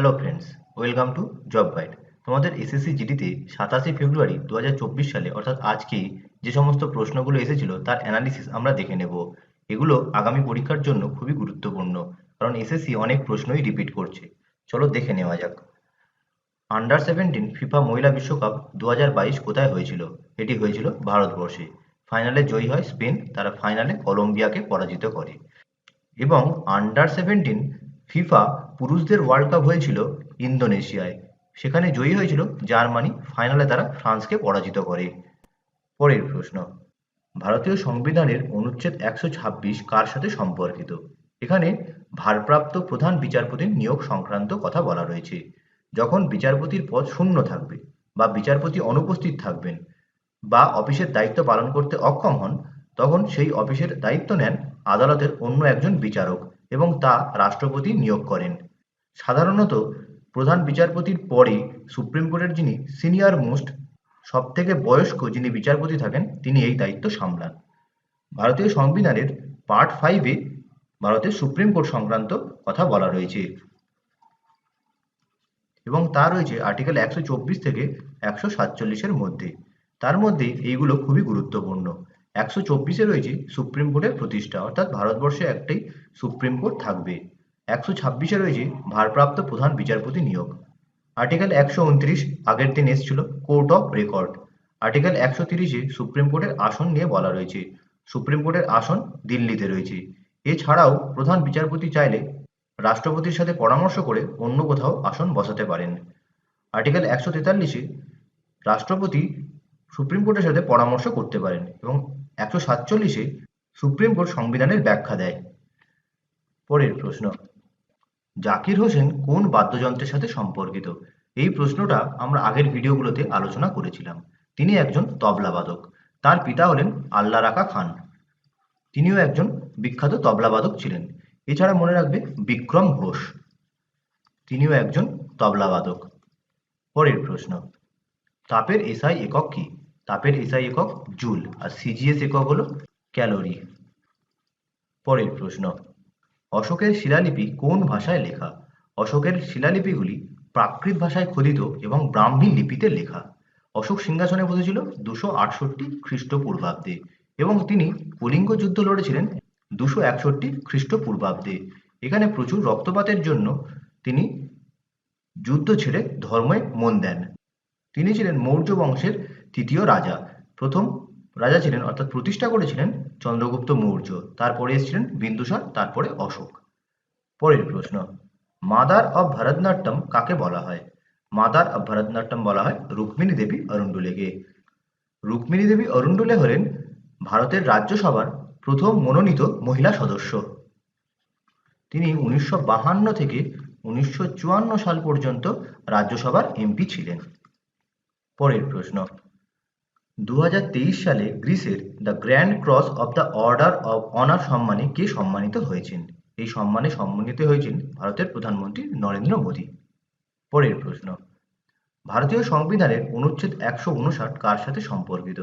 Hello friends welcome to job guide তোমাদের SSC জিডিতে সাতাশে ফেব্রুয়ারি দুহাজার চব্বিশ সালে, অর্থাৎ আজকে যে সমস্ত প্রশ্নগুলো এসেছিল তার অ্যানালিসিস আমরা দেখে নেব। এগুলো আগামী পরীক্ষার জন্য খুবই গুরুত্বপূর্ণ, কারণ এসএসসি অনেক প্রশ্নই রিপিট করছে। চলো দেখে নেওয়া যাক। আন্ডার সেভেন্টিন ফিফা মহিলা বিশ্বকাপ দু হাজার বাইশ কোথায় হয়েছিল? এটি হয়েছিল ভারতবর্ষে। ফাইনালে জয়ী হয় স্পেন, তারা ফাইনালে কলম্বিয়াকে পরাজিত করে। এবং আন্ডার সেভেন্টিন ফিফা পুরুষদের ওয়ার্ল্ড কাপ হয়েছিল ইন্দোনেশিয়ায়। সেখানে জয়ী হয়েছিল জার্মানি ফাইনালে তারা ফ্রান্সকে পরাজিত করে। পরের প্রশ্ন, ভারতীয় সংবিধানের অনুচ্ছেদ একশো ছাব্বিশ কার সাথে সম্পর্কিত? এখানে ভারপ্রাপ্ত প্রধান বিচারপতির নিয়োগ সংক্রান্ত কথা বলা রয়েছে। যখন বিচারপতির পদ শূন্য থাকবে বা বিচারপতি অনুপস্থিত থাকবেন বা অফিসের দায়িত্ব পালন করতে অক্ষম হন, তখন সেই অফিসের দায়িত্ব নেন আদালতের অন্য একজন বিচারক। এবং তা রাষ্ট্রপতি নিয়োগ করেন। সাধারণত প্রধান বিচারপতির পরে সুপ্রিম কোর্টের যিনি সিনিয়র মোস্ট সব থেকে বয়স্ক যিনি বিচারপতি থাকেন, তিনি এই দায়িত্ব সামলান। ভারতীয় সংবিধানের পার্ট ফাইভে ভারতের সুপ্রিম কোর্ট সংক্রান্ত কথা বলা রয়েছে। এবং তা রয়েছে আর্টিকেল একশো চব্বিশ থেকে একশো সাতচল্লিশের মধ্যে। তার মধ্যে এইগুলো খুবই গুরুত্বপূর্ণ। একশো চব্বিশে রয়েছে সুপ্রিম কোর্টের প্রতিষ্ঠা, অর্থাৎ ভারতবর্ষে একটাই সুপ্রিম কোর্ট থাকবে। একশো ছাব্বিশে রয়েছে ভারপ্রাপ্ত প্রধান বিচারপতি নিয়োগ। আর্টিকেল একশো উনত্রিশ আগের দিন এসেছিল, কোর্ট অফ রেকর্ড। আর্টিকেল একশো তিরিশে সুপ্রিম কোর্টের আসন নিয়ে বলা রয়েছে। সুপ্রিম কোর্টের আসন দিল্লিতে রয়েছে। এছাড়াও প্রধান বিচারপতি চাইলে রাষ্ট্রপতির সাথে পরামর্শ করে অন্য কোথাও আসন বসাতে পারেন। আর্টিকেল একশো তেতাল্লিশে রাষ্ট্রপতি সুপ্রিম কোর্টের সাথে পরামর্শ করতে পারেন এবং একশো সাতচল্লিশে সুপ্রিম কোর্ট সংবিধানের ব্যাখ্যা দেয়। পরের প্রশ্ন, জাকির হোসেন কোন বাদ্যযন্ত্রের সাথে সম্পর্কিত? এই প্রশ্নটা আমরা আগের ভিডিওগুলোতে আলোচনা করেছিলাম। তিনি একজন তবলাবাদক তার পিতা হলেন আল্লা রাকা খান। তিনিও একজন বিখ্যাত তবলাবাদক ছিলেন। এছাড়া মনে রাখবে বিক্রম ঘোষ। তিনিও একজন তবলাবাদক পরের প্রশ্ন, তাপের এসআই একক কি? তাপের এসআই একক জুল আর সিজিএস একক হলো ক্যালোরি। পরের প্রশ্ন, অশোকের শিলালিপি কোন ভাষায় লেখা? অশোকের শিলালিপিগুলি প্রাকৃত ভাষায় খোদিত এবং ব্রাহ্মী লিপিতে লেখা। অশোক সিংহাসনে বসেছিল দুশো আটষট্টি খ্রিস্টপূর্বাব্দে এবং তিনি কলিঙ্গ যুদ্ধ লড়েছিলেন দুশো একষট্টি খ্রিস্টপূর্বাব্দে। এখানে প্রচুর রক্তপাতের জন্য তিনি যুদ্ধ ছেড়ে ধর্মে মন দেন। তিনি ছিলেন মৌর্য বংশের তৃতীয় রাজা। প্রথম রাজা ছিলেন, অর্থাৎ প্রতিষ্ঠা করেছিলেন চন্দ্রগুপ্ত মৌর্য। তারপরে এসেছিলেন বিন্দুসার, তারপরে অশোক। পরের প্রশ্ন, মাদার অব ভরতনাট্যম কাকে বলা হয়? মাদার অব ভরতনাট্যম বলা হয় রুক্মিণী দেবী অরুণ্ডুলেকে রুক্মিণী দেবী অরুণ্ডুলে হলেন ভারতের রাজ্যসভার প্রথম মনোনীত মহিলা সদস্য। তিনি উনিশশো থেকে উনিশশো চুয়ান্ন সাল পর্যন্ত রাজ্যসভার এমপি ছিলেন। পরের প্রশ্ন। দু হাজার তেইশ সালে গ্রিসের the Grand Cross of the Order of Honour সম্মানে কে সম্মানিত হয়েছেন? এই সম্মানে সম্মানিত হয়েছেন ভারতের প্রধানমন্ত্রী নরেন্দ্র মোদী। পরের প্রশ্ন, ভারতীয় সংবিধানের অনুচ্ছেদ একশো উনষাট কার সাথে সম্পর্কিত?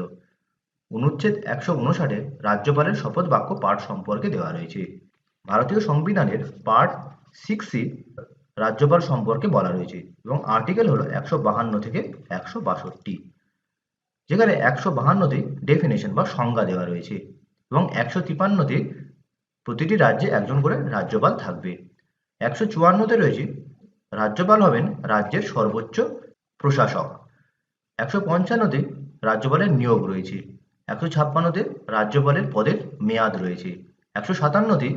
অনুচ্ছেদ একশো উনষাটে রাজ্যপালের শপথ বাক্য পাঠ সম্পর্কে দেওয়া রয়েছে। ভারতীয় সংবিধানের পার্ট সিক্সে রাজ্যপাল সম্পর্কে বলা রয়েছে এবং আর্টিকেল হলো একশো বাহান্ন থেকে একশো বাষট্টি, যেখানে একশো বাহান্নতে ডেফিনেশন বা সংজ্ঞা দেওয়া রয়েছে এবং একশো তিপান্নতে প্রতিটি রাজ্যে একজন করে রাজ্যপাল থাকবে। একশো চুয়ান্নতে রয়েছে, রাজ্যপাল হবেন রাজ্যের সর্বোচ্চ প্রশাসক। একশো পঞ্চান্নতে রাজ্যপালের নিয়োগ রয়েছে। একশো ছাপ্পান্নতে রাজ্যপালের পদের মেয়াদ রয়েছে। একশো সাতান্নতে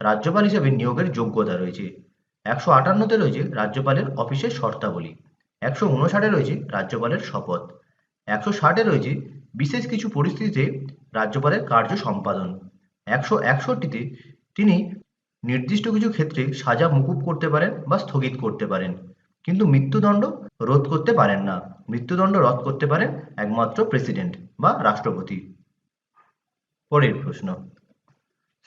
রাজ্যপাল হিসেবে নিয়োগের যোগ্যতা রয়েছে। একশো আটান্নতে রয়েছে রাজ্যপালের অফিসের শর্তাবলী, একশো উনষাটে রয়েছে রাজ্যপালের শপথ, একশো ষাটে রয়েছে বিশেষ কিছু পরিস্থিতিতে রাজ্যপালের কার্য সম্পাদন, একশো একষট্টিতে তিনি নির্দিষ্ট কিছু ক্ষেত্রে সাজা মুকুব করতে পারেন বা স্থগিত করতে পারেন, কিন্তু মৃত্যুদণ্ড রোধ করতে পারেন না, মৃত্যুদণ্ড রদ করতে পারেন একমাত্র প্রেসিডেন্ট বা রাষ্ট্রপতি। পরের প্রশ্ন,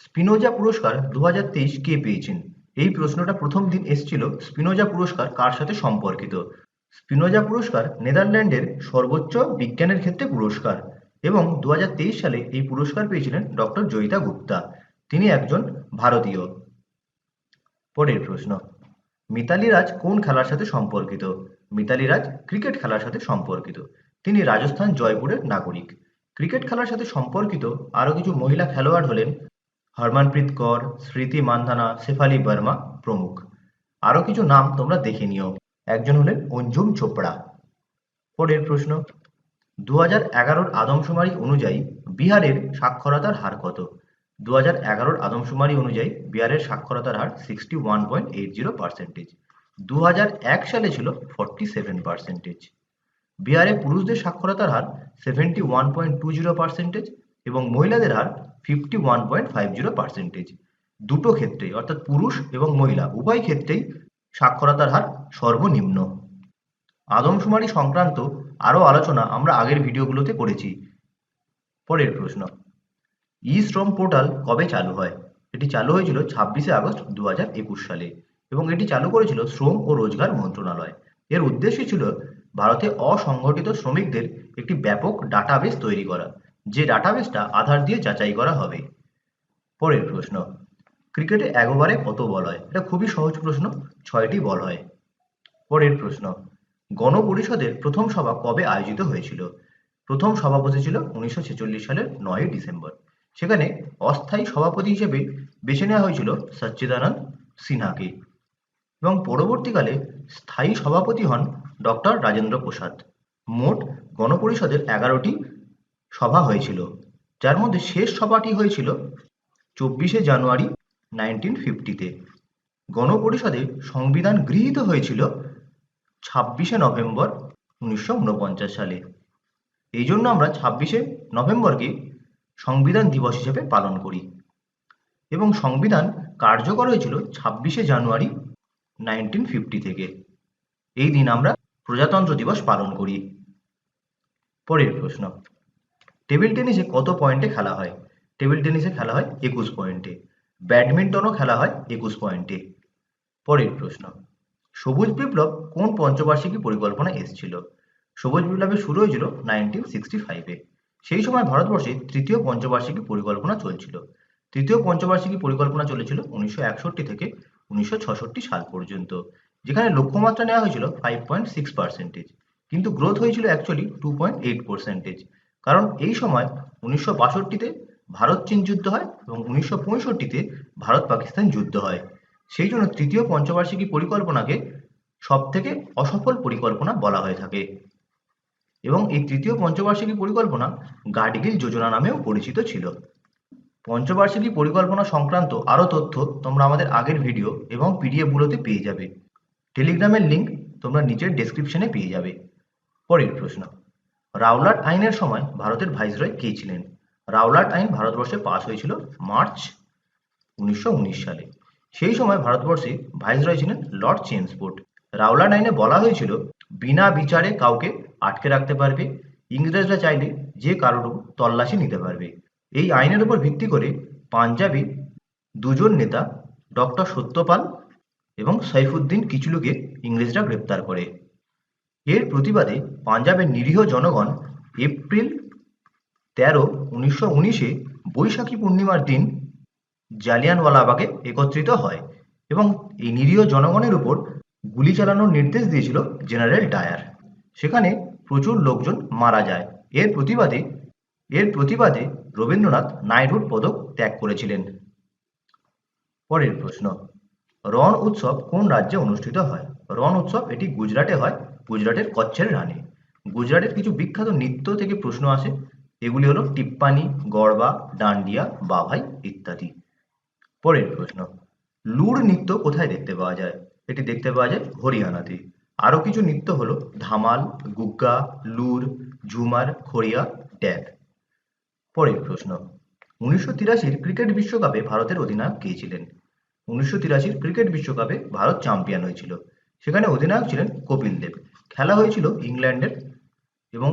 স্পিনোজা পুরস্কার দু হাজার তেইশ কে পেয়েছেন? এই প্রশ্নটা প্রথম দিন এসেছিল স্পিনোজা পুরস্কার কার সাথে সম্পর্কিত? স্পিনোজা পুরস্কার নেদারল্যান্ডের সর্বোচ্চ বিজ্ঞানের ক্ষেত্রে পুরস্কার এবং দুহাজার তেইশ সালে এই পুরস্কার পেয়েছিলেন ডক্টর জয়িতা গুপ্তা। তিনি একজন ভারতীয়। পরের প্রশ্ন, মিতালি রাজ কোন খেলার সাথে সম্পর্কিত? মিতালি রাজ ক্রিকেট খেলার সাথে সম্পর্কিত। তিনি রাজস্থান জয়পুরের নাগরিক। ক্রিকেট খেলার সাথে সম্পর্কিত আরও কিছু মহিলা খেলোয়াড় হলেন হরমনপ্রীত কর, স্মৃতি মান্ধানা, শেফালি বর্মা প্রমুখ। আরও কিছু নাম তোমরা দেখে নিও। একজন হলেন অঞ্জুম চোপড়া। পরের প্রশ্ন দু হাজার এগারোর আদমশুমারি অনুযায়ী বিহারের সাক্ষরতার হার কত? দু হাজার এগারোর আদমশুমারি অনুযায়ী বিহারের সাক্ষরতার হার sixty one point eight zero percentage দু হাজার এক সালে ছিল ফর্টি সেভেন পার্সেন্টেজ বিহারে পুরুষদের সাক্ষরতার হার seventy one point two zero percentage এবং মহিলাদের হার fifty one point five zero percentage দুটো ক্ষেত্রেই, অর্থাৎ পুরুষ এবং মহিলা, উভয় ক্ষেত্রেই সাক্ষরতার হার সর্বনিম্ন। আদমশুমারি সংক্রান্ত আরও আলোচনা আমরা আগের ভিডিওগুলোতে করেছি। পরের প্রশ্ন ই শ্রম পোর্টাল কবে চালু হয়? এটি চালু হয়েছিল ছাব্বিশে আগস্ট দু হাজার একুশ সালে এবং এটি চালু করেছিল শ্রম ও রোজগার মন্ত্রণালয়। এর উদ্দেশ্য ছিল ভারতে অসংগঠিত শ্রমিকদের একটি ব্যাপক ডাটাবেস তৈরি করা। যে ডাটাবেসটা আধার দিয়ে যাচাই করা হবে। পরের প্রশ্ন ক্রিকেটে এক ওভারে কত বল হয়? এটা খুবই সহজ প্রশ্ন, ছয়টি বল হয়। পরের প্রশ্ন, গণপরিষদের প্রথম সভা কবে আয়োজিত হয়েছিল? প্রথম সভাপতি ছিল উনিশশো ছেচল্লিশ সালের নয় ডিসেম্বর। সেখানে অস্থায়ী সভাপতি হিসেবে বেছে নেওয়া হয়েছিল সচ্চিদানন্দ সিনহাকে। এবং পরবর্তীকালে স্থায়ী সভাপতি হন ডক্টর রাজেন্দ্র প্রসাদ। মোট গণপরিষদের এগারোটি সভা হয়েছিল, যার মধ্যে শেষ সভাটি হয়েছিল চব্বিশে জানুয়ারি নাইনটিন ফিফটিতে গণপরিষদে সংবিধান গৃহীত হয়েছিল ছাব্বিশে নভেম্বর উনিশশো উনপঞ্চাশ সালে। এই জন্য আমরা ছাব্বিশে নভেম্বরকে সংবিধান দিবস হিসেবে পালন করি। এবং সংবিধান কার্যকর হয়েছিল ছাব্বিশে জানুয়ারি নাইনটিন ফিফটি থেকে। এই দিন আমরা প্রজাতন্ত্র দিবস পালন করি। পরের প্রশ্ন। টেবিল টেনিসে কত পয়েন্টে খেলা হয়? টেবিল টেনিসে খেলা হয় একুশ পয়েন্টে। ব্যাডমিন্টনও খেলা হয় একুশ পয়েন্টে। পরের প্রশ্ন, সবুজ বিপ্লব কোন পঞ্চবার্ষিকী পরিকল্পনা এসেছিল? সবুজ বিপ্লবের শুরু হয়েছিল নাইনটিন সিক্সটি ফাইভে। সেই সময় ভারতবর্ষে তৃতীয় পঞ্চবার্ষিকী পরিকল্পনা চলছিল। তৃতীয় পঞ্চবার্ষিকী পরিকল্পনা চলেছিল উনিশশো একষট্টি থেকে উনিশশো ছষট্টি সাল পর্যন্ত, যেখানে লক্ষ্যমাত্রা নেওয়া হয়েছিল ফাইভ পয়েন্ট সিক্স পার্সেন্টেজ কিন্তু গ্রোথ হয়েছিল actually two point eight percentage কারণ এই সময় উনিশশো বাষট্টিতে ভারত চীন যুদ্ধ হয় এবং উনিশশো পঁয়ষট্টিতে ভারত পাকিস্তান যুদ্ধ হয়। সেই জন্য তৃতীয় পঞ্চবার্ষিকী পরিকল্পনাকে সব থেকে অসফল পরিকল্পনা বলা হয়ে থাকে। এবং এই তৃতীয় পঞ্চবার্ষিকী পরিকল্পনা গাডগিল যোজনা নামেও পরিচিত ছিল। পঞ্চবার্ষিকী পরিকল্পনা সংক্রান্ত আরও তথ্য তোমরা আমাদের আগের ভিডিও এবং পিডিএফগুলোতে পেয়ে যাবে। টেলিগ্রামের লিঙ্ক তোমরা নিচের ডেসক্রিপশনে পেয়ে যাবে। পরের প্রশ্ন। রাওলাট আইনের সময় ভারতের ভাইসরয় কে ছিলেন? রাওলাট আইন ভারতবর্ষে পাশ হয়েছিল মার্চ উনিশশো উনিশ সালে। সেই সময় ভারতবর্ষে ভাইসরয় ছিলেন লর্ড চেমসফোর্ড রাওলাট আইনে বলা হয়েছিল, বিনা বিচারে কাউকে আটকে রাখতে পারবে, ইংরেজরা চাইলে যে কারোর তল্লাশি নিতে পারবে। এই আইনের উপর ভিত্তি করে পাঞ্জাবি দুজন নেতা, ডক্টর সত্যপাল এবং সাইফুদ্দিন কিচলুকে ইংরেজরা গ্রেপ্তার করে। এর প্রতিবাদে পাঞ্জাবের নিরীহ জনগণ এপ্রিল তেরো উনিশশো উনিশে বৈশাখী পূর্ণিমার দিন জালিয়ানওয়ালাবাগে একত্রিত হয় এবং এই নিরীহ জনগণের উপর গুলি চালানোর নির্দেশ দিয়েছিল জেনারেল ডায়ার। সেখানে প্রচুর লোকজন মারা যায়। এর প্রতিবাদে এর প্রতিবাদে রবীন্দ্রনাথ নাইটহুড পদক ত্যাগ করেছিলেন। পরের প্রশ্ন, রণ উৎসব কোন রাজ্যে অনুষ্ঠিত হয়? রণ উৎসব এটি গুজরাটে হয়। গুজরাটের কচ্ছের রানে। গুজরাটের কিছু বিখ্যাত নৃত্য থেকে প্রশ্ন আসে, এগুলি হলো টিপ্পানি গরবা ডান্ডিয়া, বাভাই ইত্যাদি। পরের প্রশ্ন, লুর নৃত্য কোথায় দেখতে পাওয়া যায়? এটি দেখতে পাওয়া যায় হরিয়ানাতে। আরও কিছু নৃত্য হলো ধামাল, গুগ্গা, লুর, ঝুমার, খড়িয়া ড্যাব পরের প্রশ্ন, উনিশশো তিরাশির ক্রিকেট বিশ্বকাপে ভারতের অধিনায়ক কে ছিলেন? উনিশশো তিরাশির ক্রিকেট বিশ্বকাপে ভারত চ্যাম্পিয়ন হয়েছিল। সেখানে অধিনায়ক ছিলেন কপিল দেব। খেলা হয়েছিল ইংল্যান্ডের এবং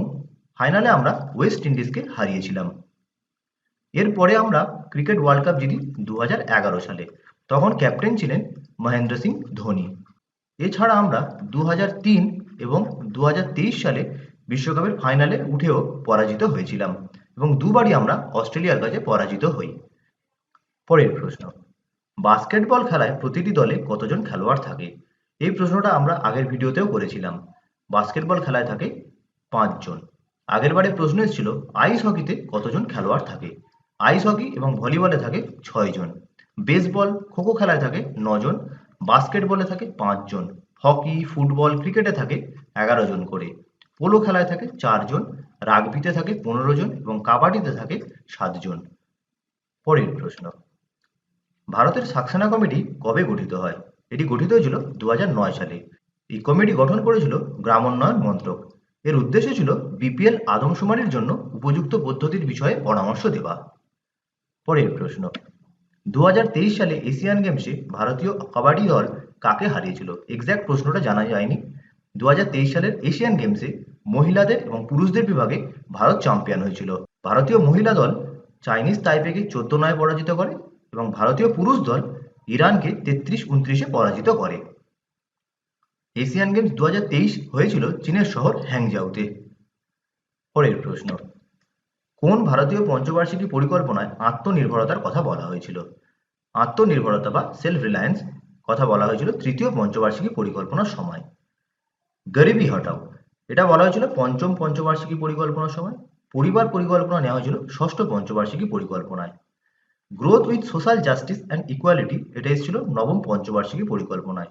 ফাইনালে আমরা ওয়েস্ট ইন্ডিজকে হারিয়েছিলাম। এরপরে আমরা ক্রিকেট ওয়ার্ল্ড কাপ জিতি দু হাজার এগারো সালে। তখন ক্যাপ্টেন ছিলেন মহেন্দ্র সিং ধোনি। এছাড়া আমরা দু হাজার তিন এবং দু হাজার তেইশ সালে বিশ্বকাপের ফাইনালে উঠেও পরাজিত হয়েছিলাম এবং দুবারই আমরা অস্ট্রেলিয়ার কাছে পরাজিত হই। পরের প্রশ্ন, বাস্কেটবল খেলায় প্রতিটি দলে কতজন খেলোয়াড় থাকে? এই প্রশ্নটা আমরা আগের ভিডিওতেও করেছিলাম। বাস্কেটবল খেলায় থাকে পাঁচজন। আগের বারে প্রশ্ন এসেছিল, আইস হকিতে কতজন খেলোয়াড় থাকে? আইস হকি এবং ভলিবলে থাকে ছয়জন। বেসবল, খোখো খেলায় থাকে নজন। বাস্কেটবলে থাকে পাঁচজন। হকি, ফুটবল, ক্রিকেটে থাকে এগারো জন করে। পোলো খেলায় থাকে চারজন। রাগবিতে থাকে পনেরো জন এবং কাবাডিতে থাকে সাতজন। পরের প্রশ্ন। ভারতের সাকসেনা কমিটি কবে গঠিত হয়? এটি গঠিত হয়েছিল দু হাজার নয় সালে। এই কমিটি গঠন করেছিল গ্রামোন্নয়ন মন্ত্রক। এর উদ্দেশ্য ছিল বিপিএল আদমশুমারির জন্য উপযুক্ত পদ্ধতির বিষয়ে পরামর্শ দেওয়া। পরের প্রশ্ন দুই হাজার তেইশ সালে এশিয়ান গেমসে ভারতীয় কাবাডি দল কাকে হারিয়েছিল? এক্স্যাক্ট প্রশ্নটা জানা যায়নি। দু হাজার তেইশ সালের এশিয়ান গেমসে মহিলাদের এবং পুরুষদের বিভাগে ভারত চ্যাম্পিয়ন হয়েছিল। ভারতীয় মহিলা দল চাইনিজ তাইপেকে চোদ্দ নয় পরাজিত করে এবং ভারতীয় পুরুষ দল ইরানকে তেত্রিশ উনত্রিশে পরাজিত করে। এশিয়ান গেমস দু হাজার তেইশ হয়েছিল চীনের শহর হ্যাংজাউতে পরের প্রশ্ন, কোন ভারতীয় পঞ্চবার্ষিকী পরিকল্পনায় আত্মনির্ভরতার কথা বলা হয়েছিল? আত্মনির্ভরতা বা সেলফ রিলায়েন্স কথা বলা হয়েছিল তৃতীয় পঞ্চবার্ষিকী পরিকল্পনার সময়। গরিবি হটাও, এটা বলা হয়েছিল পঞ্চম পঞ্চবার্ষিকী পরিকল্পনার সময়। পরিবার পরিকল্পনা নেওয়া হয়েছিল ষষ্ঠ পঞ্চবার্ষিকী পরিকল্পনায়। Growth with social justice and equality এটা এসেছিল নবম পঞ্চবার্ষিকী পরিকল্পনায়।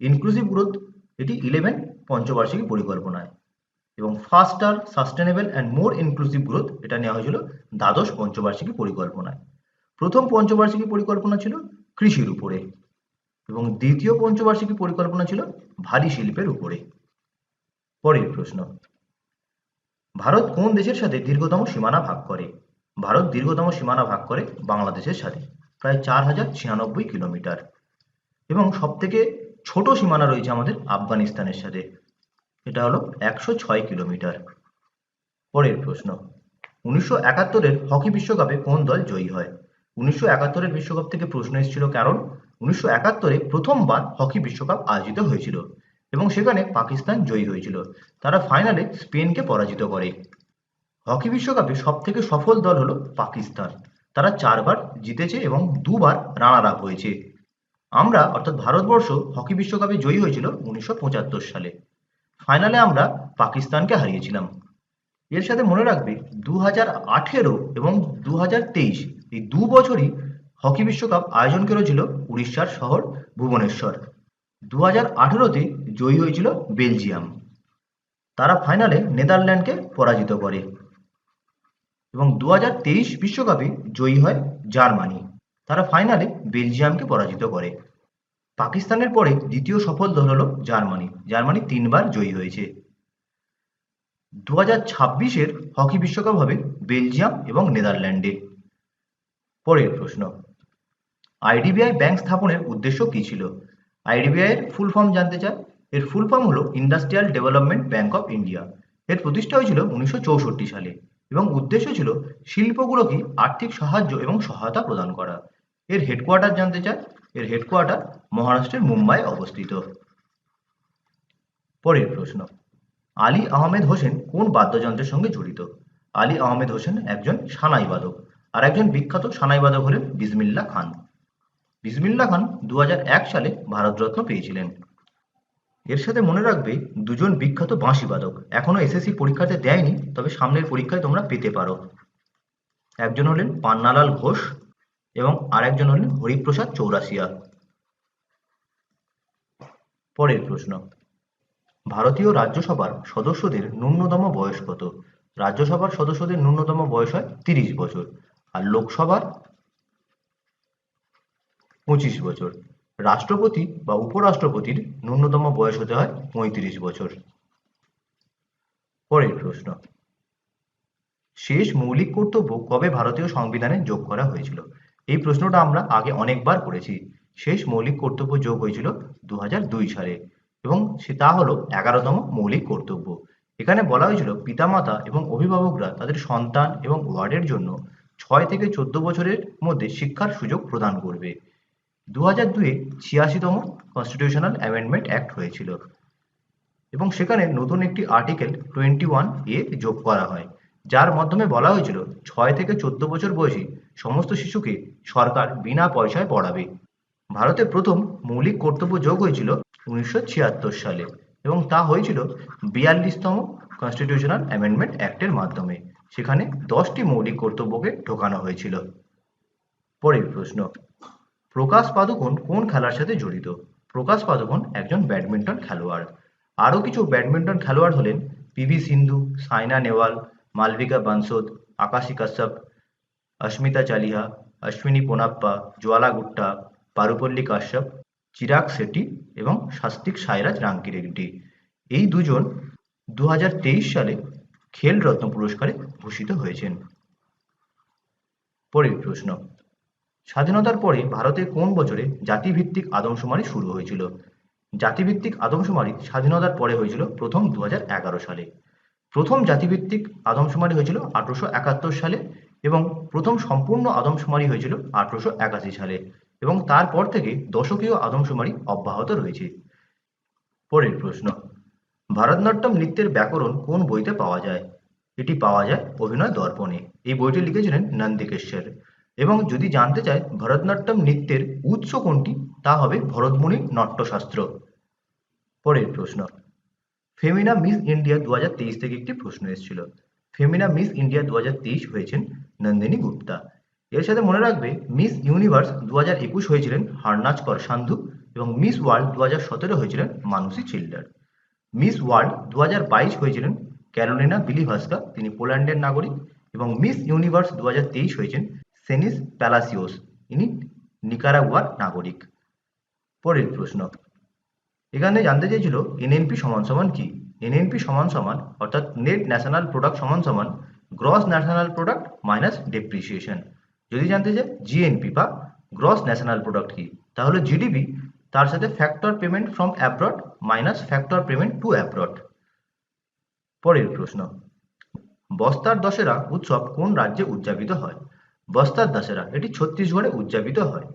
ইনক্লুসিভ গ্রোথ এটি ইলেভেন পঞ্চবার্ষিকী পরিকল্পনায় এবং faster sustainable and more inclusive growth এটা নেওয়া হয়েছিল দ্বাদশ পঞ্চবার্ষিকী পরিকল্পনায়। প্রথম পঞ্চবার্ষিকী পরিকল্পনা ছিল কৃষির উপরে এবং দ্বিতীয় পঞ্চবার্ষিকী পরিকল্পনা ছিল ভারী শিল্পের উপরে। পরের প্রশ্ন, ভারত কোন দেশের সাথে দীর্ঘতম সীমানা ভাগ করে? ভারত দীর্ঘতম সীমানা ভাগ করে বাংলাদেশের সাথে, প্রায় চার হাজার ছিয়ানব্বই কিলোমিটার। এবং সব থেকে ছোট সীমানা রয়েছে আমাদের আফগানিস্তানের সাথে। এটা হলো একশো ছয় কিলোমিটার। পরের প্রশ্ন, উনিশশো একাত্তরের হকি বিশ্বকাপে কোন দল জয়ী হয়? উনিশশো একাত্তরের বিশ্বকাপ থেকে প্রশ্ন এসেছিল কারণ, উনিশশো একাত্তরে প্রথমবার হকি বিশ্বকাপ আয়োজিত হয়েছিল এবং সেখানে পাকিস্তান জয়ী হয়েছিল। তারা ফাইনালে স্পেনকে পরাজিত করে। হকি বিশ্বকাপে সব থেকে সফল দল হলো পাকিস্তান। তারা চারবার জিতেছে এবং দুবার রানার আপ হয়েছে। আমরা, অর্থাৎ ভারতবর্ষ, হকি বিশ্বকাপে জয়ী হয়েছিল উনিশশো পঁচাত্তর সালে। ফাইনালে আমরা পাকিস্তানকে হারিয়েছিলাম। এর সাথে মনে রাখবে দু আঠেরো এবং দু হাজার তেইশ, এই দু বছরই হকি বিশ্বকাপ আয়োজন করেছিল উড়িষ্যার শহর ভুবনেশ্বর। দু হাজার আঠেরোতে জয়ী হয়েছিল বেলজিয়াম। তারা ফাইনালে নেদারল্যান্ডকে পরাজিত করে। এবং দু হাজার তেইশ বিশ্বকাপে জয়ী হয় জার্মানি। তারা ফাইনালে বেলজিয়ামকে পরাজিত করে। পাকিস্তানের পরে দ্বিতীয় সফল দল হল জার্মানি। জার্মানি তিনবার জয়ী হয়েছে। দু হাজার ছাব্বিশের হকি বিশ্বকাপ হবে বেলজিয়াম এবং নেদারল্যান্ডে। পরের প্রশ্ন, আইডিবিআই ব্যাংক স্থাপনের উদ্দেশ্য কি ছিল? আইডিবিআই এর ফুল ফর্ম জানতে চায় এর ফুল ফর্ম হলো industrial development bank of India এর প্রতিষ্ঠা হয়েছিল উনিশশো চৌষট্টি সালে এবং উদ্দেশ্য ছিল শিল্পগুলোকে আর্থিক সাহায্য এবং সহায়তা প্রদান করা। এর হেডকোয়ার্টার জানতে চায় এর হেডকোয়ার্টার মহারাষ্ট্রের মুম্বাই অবস্থিত। পরের প্রশ্ন, আলী আহমেদ হোসেন কোন বাদ্যযন্ত্রের সঙ্গে জড়িত? আলী আহমেদ হোসেন একজন সানাই বাদক আর একজন বিখ্যাত সানাই বাদক হলেন বিসমিল্লা খান। বিসমিল্লা খান দু হাজার এক সালে ভারতরত্ন পেয়েছিলেন। এর সাথে মনে রাখবে, দুজন বিখ্যাত বাঁশি বাদক এখনও এসএসসি পরীক্ষাতে দেয়নি, তবে সামনের পরীক্ষায় তোমরা পেতে পারো। একজন হলেন পান্নালাল ঘোষ এবং আরেকজন হলেন হরিপ্রসাদ চৌরাসিয়া পরের প্রশ্ন, ভারতীয় রাজ্যসভার সদস্যদের ন্যূনতম বয়স কত? রাজ্যসভার সদস্যদের ন্যূনতম বয়স হয় তিরিশ বছর আর লোকসভার পঁচিশ বছর। রাষ্ট্রপতি বা উপরাষ্ট্রপতির ন্যূনতম বয়স হতে হয় পঁয়ত্রিশ বছর। পরের প্রশ্ন, শেষ মৌলিক কর্তব্য কবে ভারতীয় সংবিধানে যোগ করা হয়েছিল? এই প্রশ্নটা আমরা আগে অনেকবার করেছি। শেষ মৌলিক কর্তব্য যোগ হয়েছিল দু হাজার দুই সালে এবং সে তা হলো এগারোতম মৌলিক কর্তব্য। এখানে বলা হয়েছিল পিতামাতা এবং অভিভাবকরা তাদের সন্তান এবং ওয়ার্ডের জন্য ছয় থেকে চোদ্দ বছরের মধ্যে শিক্ষার সুযোগ প্রদান করবে। দু হাজার দুয়ে ছিয়াশিতম কনস্টিটিউশনাল অ্যামেন্ডমেন্ট অ্যাক্ট হয়েছিল এবং সেখানে নতুন একটি আর্টিকেল টোয়েন্টি ওয়ান এ যোগ করা হয়, যার মাধ্যমে বলা হয়েছিল ছয় থেকে চোদ্দ বছর বয়সী সমস্ত শিশুকে সরকার বিনা পয়সায় পড়াবে। ভারতে প্রথম মৌলিক কর্তব্য যোগ হয়েছিল উনিশশো ছিয়াত্তর সালে এবং তা হয়েছিল বিয়াল্লিশতম কনস্টিটিউশনাল অ্যামেন্ডমেন্ট অ্যাক্টের মাধ্যমে। সেখানে দশটি মৌলিক কর্তব্যকে ঢোকানো হয়েছিল। পরের প্রশ্ন, প্রকাশ পাদুকোন কোন খেলার সাথে জড়িত? প্রকাশ পাদুকোন একজন ব্যাডমিন্টন খেলোয়াড়। আরও কিছু ব্যাডমিন্টন খেলোয়াড় হলেন পিভি সিন্ধু, সাইনা নেওয়াল মালবিকা বানসোদ আকাশী কাশ্যপ অস্মিতা চালিহা, অশ্বিনী পোনাপ্পা জোয়ালা গুট্টা, পারুপল্লী কাশ্যপ, চিরাগ শেট্টি এবং শাস্তিক সাইরাজ রাঙ্কিরেড্ডি এই দুজন দু হাজার তেইশ সালে খেল রত্ন পুরস্কারে ভূষিত হয়েছেন। পরের প্রশ্ন, স্বাধীনতার পরে ভারতে কোন বছরে জাতিভিত্তিক আদমশুমারি শুরু হয়েছিল? জাতিভিত্তিক আদমশুমারি স্বাধীনতার পরে হয়েছিল প্রথম দু হাজার এগারো সালে। প্রথম জাতিভিত্তিক আদমশুমারি হয়েছিল আঠারোশো একাত্তর সালে এবং প্রথম সম্পূর্ণ আদমশুমারি হয়েছিল আঠারোশো একাশি সালে এবং তারপর থেকে দশকীয় আদমশুমারি অব্যাহত রয়েছে। পরের প্রশ্ন, ভারতনাট্যম নৃত্যের ব্যাকরণ কোন বইতে পাওয়া যায়? এটি পাওয়া যায় অভিনয় দর্পণে। এই বইটি লিখেছিলেন নন্দিকেশ্বর এবং যদি জানতে চায় ভরতনাট্যম নৃত্যের উৎস কোনটি, তা হবে ভরতমুনির নাট্যশাস্ত্র। পরের প্রশ্ন, ফেমিনা মিস ইন্ডিয়া দু হাজার তেইশ থেকে একটি প্রশ্ন এসেছিল। ফেমিনা মিস ইন্ডিয়া দু হাজার তেইশ হয়েছেন নন্দিনী গুপ্তা। এর সাথে মনে রাখবে, মিস ইউনিভার্স দু একুশ হয়েছিলেন হারনাজ কর সান্ধু এবং মিস ওয়ার্ল্ড দু সতেরো হয়েছিলেন মানুষী চিল্ডার। মিস ওয়ার্ল্ড দু হয়েছিলেন ক্যারোলিনা বিলিভাস্কা তিনি পোল্যান্ডের নাগরিক, এবং মিস ইউনিভার্স দু হয়েছেন সেনিস প্যালাসিওস, ইনি নিকারাগুয়ার নাগরিক। পরের প্রশ্ন। এখানে জানতে চেয়েছিল, এনএনপি সমান সমান কি? এনএনপি সমান সমান, অর্থাৎ নেট ন্যাশনাল প্রোডাক্ট সমান সমান gross national product minus depreciation যদি জানতে চাই জিএনপি বা গ্রস ন্যাশনাল প্রোডাক্ট কি? তাহলে জিডিপি তার সাথে factor payment from abroad minus factor payment to abroad পরের প্রশ্ন, বস্তার দশেরা উৎসব কোন রাজ্যে উদযাপিত হয়? বস্তার দশেরা, এটি ছত্তিশগড়ে উদযাপিত হয়।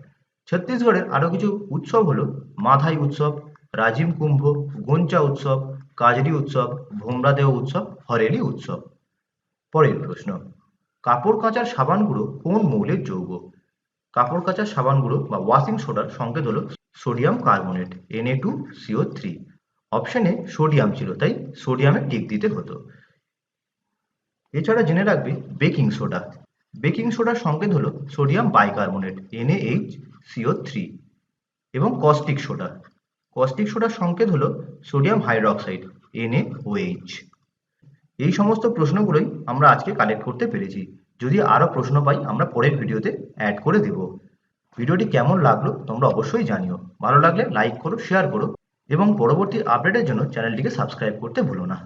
ছত্তিশগড়ের আরও কিছু উৎসব হলো মাধাই উৎসব, রাজিম কুম্ভ, গোঞ্চা উৎসব, কাজরি উৎসব ভোমরাদেও উৎসব, হরেলি উৎসব। পরের প্রশ্ন, কাপড় কাচার সাবান গুঁড়ো কোন মৌলের যৌগ? কাপড় কাচার সাবান গুঁড়ো বা ওয়াশিং সোডার সংকেত হলো sodium carbonate NA two CO three অপশনে সোডিয়াম ছিল, তাই সোডিয়ামে টিক দিতে হতো। এছাড়া জেনে রাখবে বেকিং সোডা বেকিং সোডার সংকেত হলো sodium bicarbonate NH CO three এবং কস্টিক সোডা কস্টিক সোডার সংকেত হলো সোডিয়াম হাইড্রক্সাইড এনএওএইচ এই সমস্ত প্রশ্নগুলোই আমরা আজকে কালেক্ট করতে পেরেছি। যদি আরও প্রশ্ন পাই, আমরা পরের ভিডিওতে অ্যাড করে দেব। ভিডিওটি কেমন লাগল তোমরা অবশ্যই জানিও। ভালো লাগলে লাইক করো শেয়ার করো এবং পরবর্তী আপডেটের জন্য চ্যানেলটিকে সাবস্ক্রাইব করতে ভুলো না।